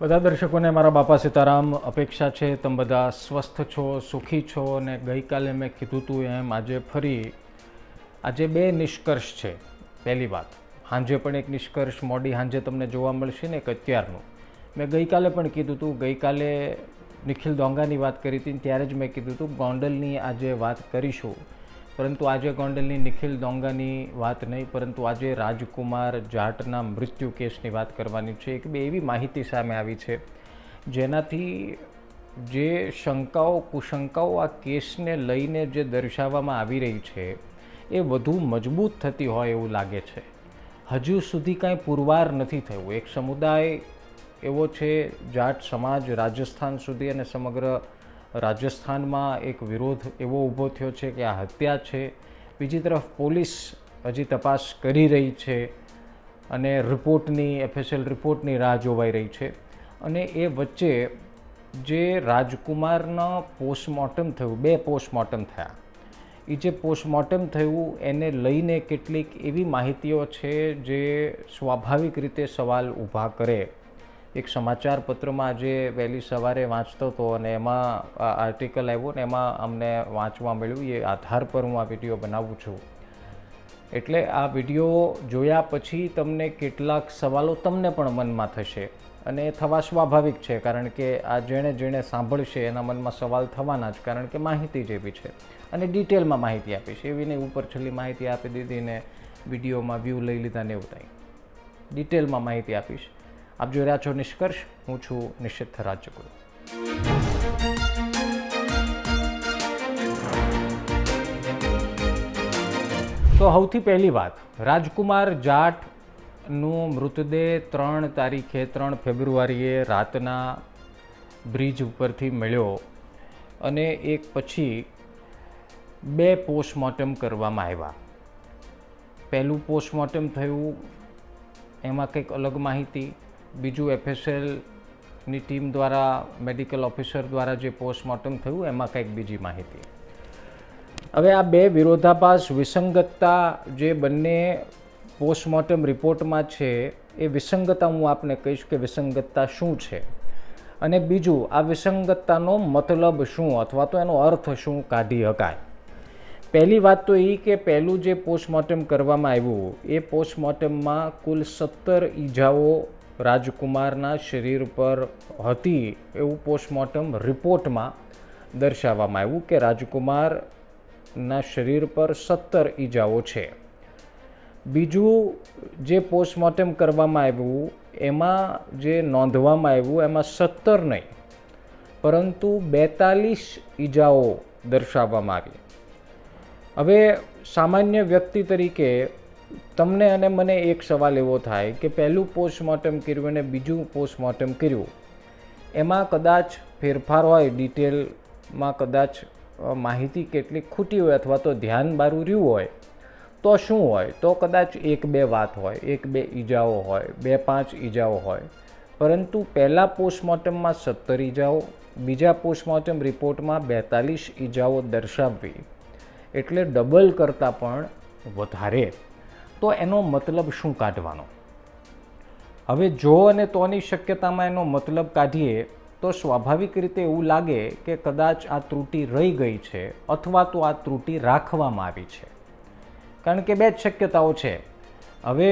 બધા દર્શકોને મારા બાપા સીતારામ, અપેક્ષા છે તમે બધા સ્વસ્થ છો, સુખી છો અને ગઈકાલે મેં કીધું હતું એમ આજે ફરી આજે બે નિષ્કર્ષ છે. પહેલી વાત સાંજે પણ એક નિષ્કર્ષ, મોડી સાંજે તમને જોવા મળશે ને એક અત્યારનું. મેં ગઈકાલે પણ કીધું હતું ગઈકાલે નિખિલ દોંગાની વાત કરી હતી ત્યારે જ મેં કીધું હતું ગોંડલની આજે વાત કરીશું. પરંતુ આજે ગોંડલની નિખિલ દોંગાની વાત નહીં, પરંતુ આજે રાજકુમાર જાટના મૃત્યુ કેસની વાત કરવાની છે. એક બે એવી માહિતી સામે આવી છે, જેનાથી જે શંકાઓ, કુશંકાઓ આ કેસને લઈને જે દર્શાવવામાં આવી રહી છે, એ વધુ મજબૂત થતી હોય એવું લાગે છે. હજુ સુધી કાંઈ પુરવાર નથી થયું. એક સમુદાય એવો છે, જાટ સમાજ રાજસ્થાન સુધી અને સમગ્ર રાજસ્થાનમાં એક વિરોધ એવો ઊભો થયો છે કે આ હત્યા છે. બીજી તરફ પોલીસ હજી તપાસ કરી રહી છે અને રિપોર્ટની, એફએસએલ રિપોર્ટની રાહ જોવાઈ રહી છે. અને એ વચ્ચે જે રાજકુમારના પોસ્ટમોર્ટમ થયું, બે પોસ્ટમોર્ટમ થયા. એ જે પોસ્ટમોર્ટમ થયું, એને લઈને કેટલીક એવી માહિતીઓ છે જે સ્વાભાવિક રીતે સવાલ ઊભા કરે એક સમાચાર પત્રમાં આજે વહેલી સવારે વાંચતો હતો અને એમાં આર્ટિકલ આવ્યો ને એમાં અમને વાંચવા મળ્યું. એ આધાર પર હું આ વીડિયો બનાવું છું. એટલે આ વીડિયો જોયા પછી તમને કેટલાક સવાલો તમને પણ મનમાં થશે અને એ થવા સ્વાભાવિક છે, કારણ કે આ જેણે જેણે સાંભળશે એના મનમાં સવાલ થવાના જ, કારણ કે માહિતી જેવી છે અને ડિટેલમાં માહિતી આપીશ એવી નહીં ઉપર છેલ્લી માહિતી આપી દીધી ને વિડીયોમાં વ્યૂ લઈ લીધા ને એવું થાય ડિટેલમાં માહિતી આપીશ. આપ જોઈ રહ્યા છો નિષ્કર્ષ. હું છું નિશ્ચિત રાજ્યગુરુ. તો સૌથી પહેલી વાત, રાજકુમાર જાટનું મૃતદેહ ત્રણ તારીખે, ત્રણ ફેબ્રુઆરીએ રાતના બ્રિજ ઉપરથી મળ્યો અને એક પછી બે પોસ્ટમોર્ટમ કરવામાં આવ્યા. પહેલું પોસ્ટમોર્ટમ થયું, એમાં કંઈક અલગ માહિતી બીજું એફએસએલની ટીમ દ્વારા, મેડિકલ ઓફિસર દ્વારા જે પોસ્ટમોર્ટમ થયું, એમાં કંઈક બીજી માહિતી. હવે આ બે વિરોધાભાસ, વિસંગતતા જે બંને પોસ્ટમોર્ટમ રિપોર્ટમાં છે, એ વિસંગતતા હું આપને કહીશ કે વિસંગતતા શું છે? અને બીજું, આ વિસંગતતાનો મતલબ શું? અથવા તો એનો અર્થ શું? કાઢી શકાય પહેલી વાત તો એ કે પહેલું જે પોસ્ટમોર્ટમ કરવામાં આવ્યું, એ પોસ્ટમોર્ટમમાં કુલ સત્તર ઈજાઓ રાજકુમારના શરીર પર હતી એવું પોસ્ટમોર્ટમ રિપોર્ટમાં દર્શાવવામાં આવ્યું કે રાજકુમારના શરીર પર સત્તર ઈજાઓ છે. બીજું જે પોસ્ટમોર્ટમ કરવામાં આવ્યું, એમાં જે નોંધવામાં આવ્યું, એમાં સત્તર નહીં, પરંતુ બેતાલીસ ઈજાઓ દર્શાવવામાં આવી. હવે સામાન્ય વ્યક્તિ તરીકે તમને અને મને એક સવાલ એવો થાય કે પહેલું પોસ્ટમોર્ટમ કર્યું અને બીજું પોસ્ટમોર્ટમ કર્યું? એમાં કદાચ ફેરફાર હોય, ડિટેલમાં કદાચ માહિતી કેટલી ખૂટી હોય અથવા તો ધ્યાન બારું રહ્યું હોય, તો શું હોય? તો કદાચ એક બે વાત હોય, એક બે ઈજાઓ હોય, બે પાંચ ઈજાઓ હોય. પરંતુ પહેલાં પોસ્ટમોર્ટમમાં સત્તર ઈજાઓ, બીજા પોસ્ટમોર્ટમ રિપોર્ટમાં બેતાલીસ ઈજાઓ દર્શાવવી, એટલે ડબલ કરતાં પણ વધારે. તો એનો મતલબ શું કાઢવાનો? હવે જો અને તોની શક્યતામાં એનો મતલબ કાઢીએ, તો સ્વાભાવિક રીતે એવું લાગે કે કદાચ આ ત્રુટિ રહી ગઈ છે અથવા તો આ ત્રુટિ રાખવામાં આવી છે. કારણ કે બે જ શક્યતાઓ છે. હવે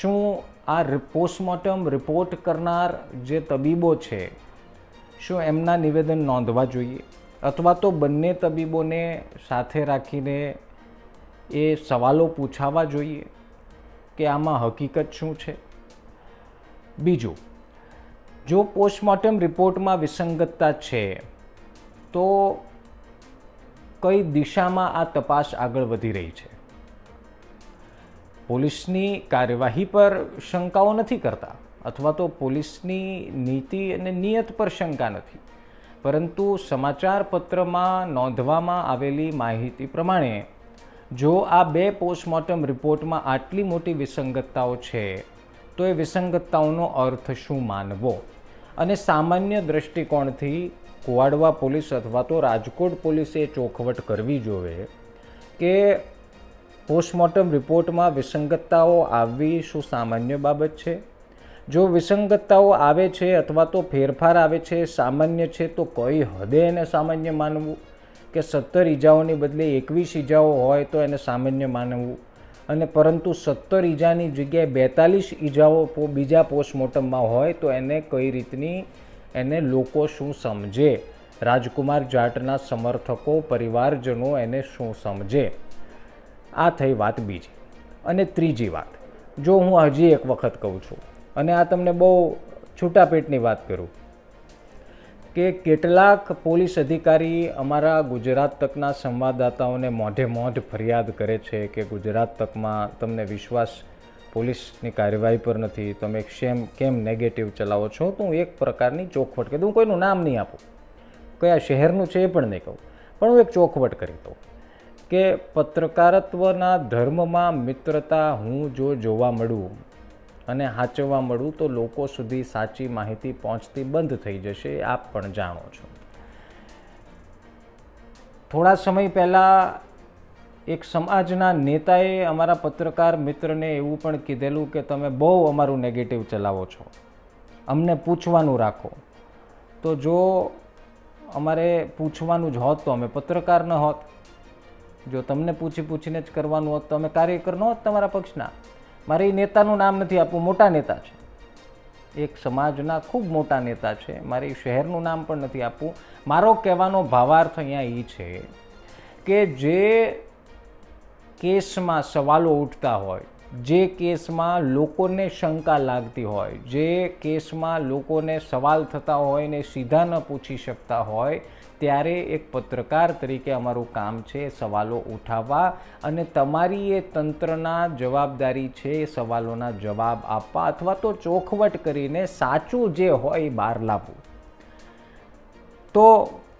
શું આ પોસ્ટમોર્ટમ રિપોર્ટ કરનાર જે તબીબો છે, શું એમના નિવેદન નોંધવા જોઈએ? અથવા તો બંને તબીબોને સાથે રાખીને એ સવાલો પૂછાવા જોઈએ કે આમાં હકીકત શું છે? બીજું, જો પોસ્ટમોર્ટમ રિપોર્ટમાં વિસંગતતા છે, તો કઈ દિશામાં આ તપાસ આગળ વધી રહી છે? પોલીસની કાર્યવાહી પર શંકાઓ નથી કરતા અથવા તો પોલીસની નીતિ અને નિયત પર શંકા નથી. પરંતુ સમાચાર પત્રમાં નોંધવામાં આવેલી માહિતી પ્રમાણે જો આ બે પોસ્ટમોર્ટમ રિપોર્ટમાં આટલી મોટી વિસંગતતાઓ છે, તો એ વિસંગતતાઓનો અર્થ શું માનવો? અને સામાન્ય દૃષ્ટિકોણથી કુવાડવા પોલીસ અથવા તો રાજકોટ પોલીસે ચોખવટ કરવી જોઈએ કે પોસ્ટમોર્ટમ રિપોર્ટમાં વિસંગતતાઓ આવવી શું સામાન્ય બાબત છે? જો વિસંગતતાઓ આવે છે અથવા તો ફેરફાર આવે છે, સામાન્ય છે, તો કઈ હદે એને સામાન્ય માનવું? કે સત્તર ઈજાઓની બદલે એકવીસ ઈજાઓ હોય તો એને સામાન્ય માનવું. અને પરંતુ સત્તર ઈજાની જગ્યાએ બેતાલીસ ઈજાઓ પો- બીજા પોસ્ટમોર્ટમમાં હોય તો એને કઈ રીતની એને લોકો શું સમજે? રાજકુમાર જાટના સમર્થકો, પરિવારજનો એને શું સમજે? આ થઈ વાત બીજી. અને ત્રીજી વાત. જો હું હજી એક વખત કહું છું, અને આ તમને બહુ છૂટાપેટની વાત કરું કે કેટલાક પોલીસ અધિકારી અમારા ગુજરાત તકના સંવાદદાતાઓને મોઢે મોઢ ફરિયાદ કરે છે કે ગુજરાત તકમાં તમને વિશ્વાસ પોલીસની કાર્યવાહી પર નથી, તમે શેમ કેમ નેગેટિવ ચલાવો છો? તો હું એક પ્રકારની ચોખવટ કરી દઉં. કોઈનું નામ નહીં આપું. કયા શહેરનું છે એ પણ નહીં કહું. પણ હું એક ચોખવટ કરી દઉં કે પત્રકારત્વના ધર્મમાં મિત્રતા હું જો જોવા મળું અને સાચવવા મળું તો લોકો સુધી સાચી માહિતી પહોંચતી બંધ થઈ જશે, આપ પણ જાણો છો. થોડા સમય પહેલાં એક સમાજના નેતાએ અમારા પત્રકાર મિત્રને એવું પણ કીધેલું કે તમે બહુ અમારું નેગેટિવ ચલાવો છો. અમને પૂછવાનું રાખો. તો જો અમારે પૂછવાનું જ હોત તો અમે પત્રકાર ન હોત. જો તમને પૂછી પૂછીને જ કરવાનું હોત તો અમે કાર્યકર ન હોત તમારા પક્ષના. મારે એ નેતાનું નામ નથી આપવું, મોટા નેતા છે. એક સમાજના ખૂબ મોટા નેતા છે. મારે શહેરનું નામ પણ નથી આપવું. મારો કહેવાનો ભાવાર્થ અહીંયા એ છે કે જે કેસમાં સવાલો ઉઠતા હોય, જે કેસમાં લોકોને શંકા લાગતી હોય, જે કેસમાં લોકોને સવાલ થતા હોય ને સીધા ન પૂછી શકતા હોય ત્યારે એક પત્રકાર તરીકે અમારું કામ છે સવાલો ઉઠાવવા અને તમારી એ તંત્રના જવાબદારી છે એ સવાલોના જવાબ આપવા અથવા તો ચોખવટ કરીને સાચું જે હોય એ બહાર લાવવું. તો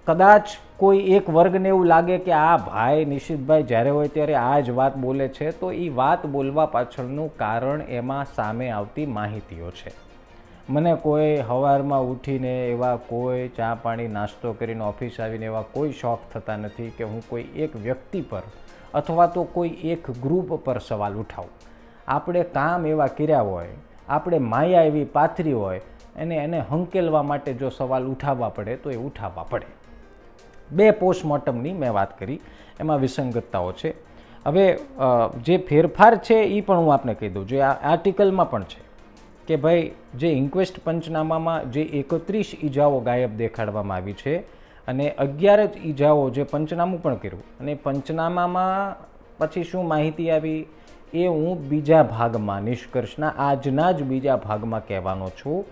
કદાચ કોઈ એક વર્ગને એવું લાગે કે આ ભાઈ નિશિતભાઈ જ્યારે હોય ત્યારે આ જ વાત બોલે છે, તો એ વાત બોલવા પાછળનું કારણ એમાં સામે આવતી માહિતીઓ છે. મને કોઈ સવારમાં ઉઠીને એવા કોઈ ચા પાણી નાસ્તો કરીને ઓફિસ આવીને એવા કોઈ શોખ થતા નથી કે હું કોઈ એક વ્યક્તિ પર અથવા તો કોઈ એક ગ્રુપ પર સવાલ ઉઠાવું. આપણે કામ એવા કર્યા હોય, આપણે માયા એવી પાથરી હોય અને એને હંકેલવા માટે જો સવાલ ઉઠાવવા પડે તો એ ઉઠાવવા પડે. બે પોસ્ટમોર્ટમની મેં વાત કરી, એમાં વિસંગતતાઓ છે. હવે જે ફેરફાર છે એ પણ હું આપને કહી દઉં. જે આ આર્ટિકલમાં પણ છે. કે ભાઈ, જે ઇન્ક્વેસ્ટ પંચનામામાં જે એકત્રીસ ઈજાઓ ગાયબ દેખાડવામાં આવી છે અને અગિયાર જ ઈજાઓ જે પંચનામું પણ કર્યું. અને પંચનામામાં પછી શું માહિતી આવી? એ હું બીજા ભાગમાં, નિષ્કર્ષના આજના જ બીજા ભાગમાં કહેવાનો છું.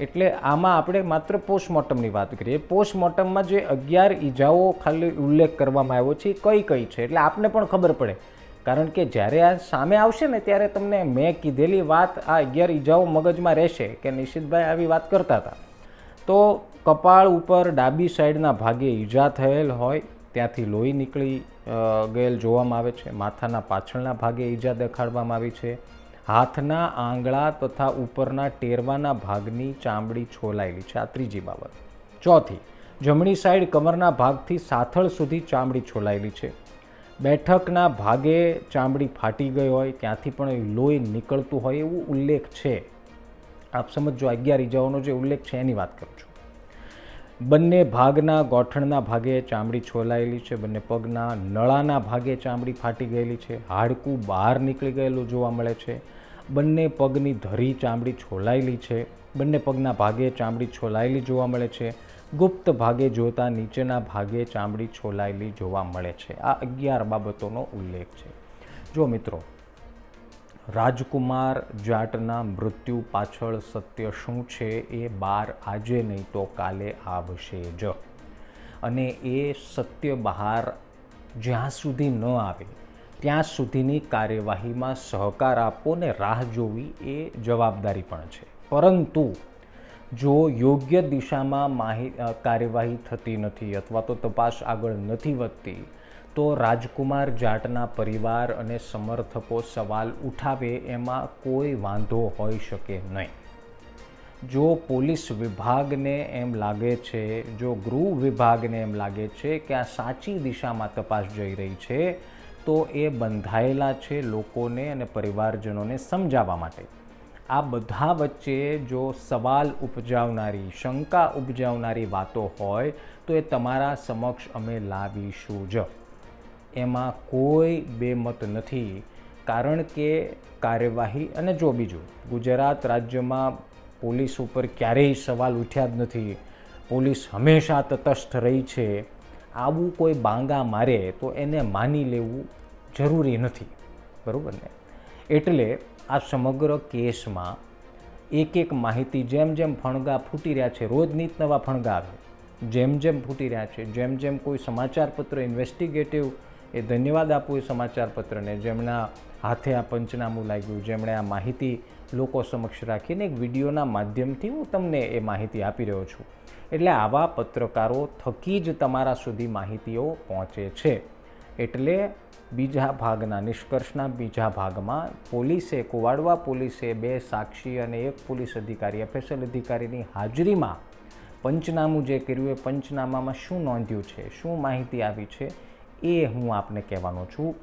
એટલે આમાં આપણે માત્ર પોસ્ટમોર્ટમની વાત કરીએ. પોસ્ટમોર્ટમમાં જે અગિયાર ઈજાઓ ખાલી ઉલ્લેખ કરવામાં આવ્યો છે કઈ કઈ છે? એટલે આપને પણ ખબર પડે કારણ કે જ્યારે આ સામે આવશે ને ત્યારે તમને મેં કીધેલી વાત આ અગિયાર ઈજાઓ મગજમાં રહેશે કે નિશિતભાઈ આવી વાત કરતા હતા. તો કપાળ ઉપર ડાબી સાઈડના ભાગે ઈજા થયેલ હોય, ત્યાંથી લોહી નીકળી ગયેલ જોવામાં આવે છે. માથાના પાછળના ભાગે ઈજા દેખાડવામાં આવી છે. હાથના આંગળા તથા ઉપરના ટેરવાના ભાગની ચામડી છોલાયેલી છે. આ ત્રીજી બાબત. ચોથી, જમણી સાઈડ કમરના ભાગથી સાથળ સુધી ચામડી છોલાયેલી છે. બેઠકના ભાગે ચામડી ફાટી ગઈ હોય ત્યાંથી પણ લોહી નીકળતું હોય એવું ઉલ્લેખ છે. આપ સમજો અગિયાર ઈજાઓનો જે ઉલ્લેખ છે એની વાત કરું છું. બંને ભાગના ગોઠણના ભાગે ચામડી છોલાયેલી છે, બંને પગના નળાના ભાગે ચામડી ફાટી ગયેલી છે, હાડકું બહાર નીકળી ગયેલું જોવા મળે છે. બંને પગની ધરી ચામડી છોલાયેલી છે, બંને પગના ભાગે ચામડી છોલાયેલી જોવા મળે છે. ગુપ્ત ભાગે જોતા નીચેના ભાગે ચામડી છોલાયેલી જોવા મળે છે. આ અગિયાર બાબતોનો ઉલ્લેખ છે. જો મિત્રો, રાજકુમાર જાટના મૃત્યુ પાછળ સત્ય શું છે એ બાર આજે નહીં તો કાલે આવશે જ. અને એ સત્ય બહાર જ્યાં સુધી ન આવે, ત્યાં સુધીની કાર્યવાહીમાં સહકાર આપો ને રાહ જોવી એ જવાબદારી પણ છે. પરંતુ જો યોગ્ય દિશામાં માહિ કાર્યવાહી થતી નથી અથવા તો તપાસ આગળ નથી વધતી, તો રાજકુમાર જાટના પરિવાર અને સમર્થકો સવાલ ઉઠાવે એમાં કોઈ વાંધો હોઈ શકે નહીં. જો પોલીસ વિભાગને એમ લાગે છે, જો ગૃહ વિભાગને એમ લાગે છે કે આ સાચી દિશામાં તપાસ જઈ રહી છે, તો એ બંધાયેલા છે લોકોને અને પરિવારજનોને સમજાવવા માટે. આ બધા વચ્ચે જો સવાલ ઉપજાવનારી, શંકા ઉપજાવનારી વાતો હોય, તો એ તમારા સમક્ષ અમે લાવીશું જ. એમાં કોઈ બેમત નથી, કારણ કે કાર્યવાહી અને જો બીજું, ગુજરાત રાજ્યમાં પોલીસ ઉપર ક્યારેય સવાલ ઉઠ્યા જ નથી. પોલીસ હંમેશા તટસ્થ રહી છે. આવું કોઈ બાંગા મારે તો એને માની લેવું જરૂરી નથી. બરાબર ને? એટલે આ સમગ્ર કેસમાં એક એક માહિતી જેમ જેમ ફણગા ફૂટી રહ્યા છે, રોજ નીત નવા ફણગા આવે જેમ જેમ ફૂટી રહ્યા છે, જેમ જેમ કોઈ સમાચાર પત્ર ઇન્વેસ્ટિગેટિવ એ ધન્યવાદ આપું એ સમાચારપત્રને, જેમના હાથે આ પંચનામું લાગ્યું, જેમણે આ માહિતી લોકો સમક્ષ રાખીને એક વિડીયોના માધ્યમથી હું તમને એ માહિતી આપી રહ્યો છું. એટલે આવા પત્રકારો થકી જ તમારા સુધી માહિતીઓ પહોંચે છે. એટલે બીજા ભાગના નિષ્કર્ષના બીજા ભાગમાં પોલીસે, કુવાડવા પોલીસે બે સાક્ષી અને એક પોલીસ અધિકારી એફએસએલ અધિકારીની હાજરીમાં પંચનામું જે કર્યું એ પંચનામામાં શું નોંધ્યું છે, શું માહિતી આવી છે એ હું આપને કહેવાનો છું.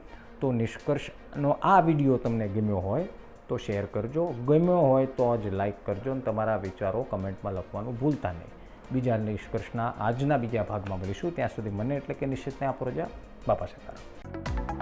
તો નિષ્કર્ષનો આ વીડિયો તમને ગમ્યો હોય તો શેર કરજો, ગમ્યો હોય તો જ લાઈક કરજો અને તમારા વિચારો કમેન્ટમાં લખવાનું ભૂલતા નહીં. બીજા નિષ્કર્ષના આજના બીજા ભાગમાં મળીશું. ત્યાં સુધી મને એટલે કે નિશ્ચિતને આપો રજા. va a pasar.